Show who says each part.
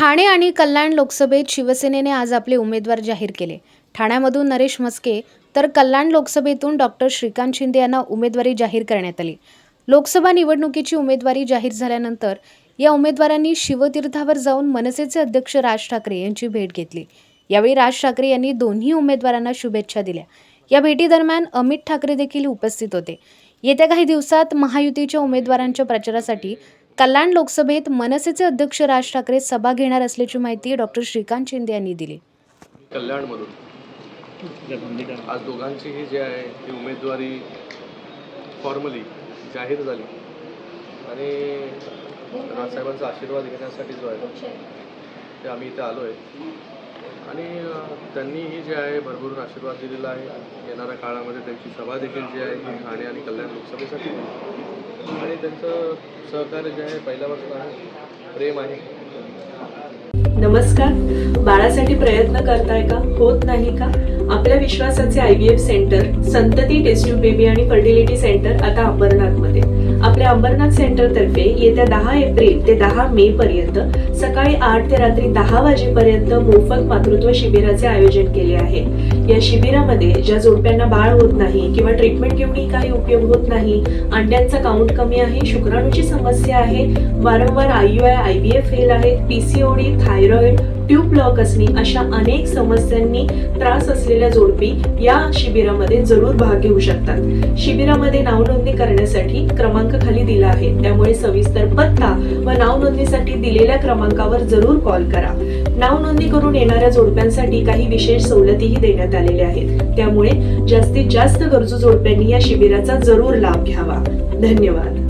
Speaker 1: ठाणे आणि कल्याण लोकसभेत शिवसेनेने आज आपले उमेदवार जाहीर केले. ठाण्यामधून नरेश म्हस्के तर कल्याण लोकसभेतून डॉक्टर श्रीकांत शिंदे यांना उमेदवारी जाहीर करण्यात आली. लोकसभा निवडणुकीची उमेदवारी जाहीर झाल्यानंतर या उमेदवारांनी शिवतीर्थावर जाऊन मनसेचे अध्यक्ष राज ठाकरे यांची भेट घेतली. यावेळी राज ठाकरे यांनी दोन्ही उमेदवारांना शुभेच्छा दिल्या. या भेटीदरम्यान अमित ठाकरे देखील उपस्थित होते. येत्या काही दिवसात महायुतीच्या उमेदवारांच्या प्रचारासाठी कल्याण लोकसभेत मनसेचे अध्यक्ष राज ठाकरे सभा घेणार असल्याची माहिती डॉक्टर श्रीकांत शिंदे यांनी दिली.
Speaker 2: कल्याणमधून. आज दोघांची ही जी आहे ती उमेदवारी फॉर्मली जाहीर झाली. आणि राजसाहेबांचा आशीर्वाद घेण्यासाठी जो आहे ते आम्ही इथे आलो आहे आणि त्यांनीही जे आहे भरभरून आशीर्वाद दिलेला आहे. येणाऱ्या काळामध्ये त्यांची सभा देखील जी आहे ही ठाणे आणि कल्याण लोकसभेसाठी आणि त्यांचं सहकार्य जे आहे पहिल्यापासून आहे प्रेम आहे.
Speaker 3: नमस्कार. बाळासाठी प्रयत्न करताय का? होत नाही का? आपल्या विश्वासाचे आय व्ही एफ सेंटर संतती टेस्ट्यू बेबी आणि फर्टिलिटी सेंटर आता अंबरनाथमध्ये. आपल्या अंबरनाथ सेंटरतर्फे येत्या दहा एप्रिल ते दहा मे पर्यंत सकाळी आठ ते रात्री दहा वाजेपर्यंत मोफत मातृत्व शिबिराचे आयोजन केले आहे. या शिबिरामध्ये ज्या जोडप्यांना बाळ होत नाही किंवा ट्रीटमेंट घेऊनही काही उपयोग होत नाही अंड्यांचा काउंट कमी आहे शुक्राणूची समस्या आहे वारंवार I U I I V F fail आहेत पीसीओडी थायरॉइड ट्यूब ब्लॉक असणे अशा अनेक समस्यांनी त्रास असलेल्या जोडपी या शिबिरामध्ये जरूर भाग घेऊ शकतात. शिबिरामध्ये नावनोंदणी करण्यासाठी क्रमांक खाली दिला आहे. त्यामुळे सविस्तर पत्ता व नावनोंदणीसाठी दिलेल्या क्रमांकावर जरूर कॉल करा. नावनोंदणी करून येणाऱ्या जोडप्यांसाठी काही विशेष सवलतीही देण्यात आलेल्या आहेत. त्यामुळे जास्तीत जास्त गरजू जोडप्यांनी या शिबिराचा जरूर लाभ घ्यावा. धन्यवाद.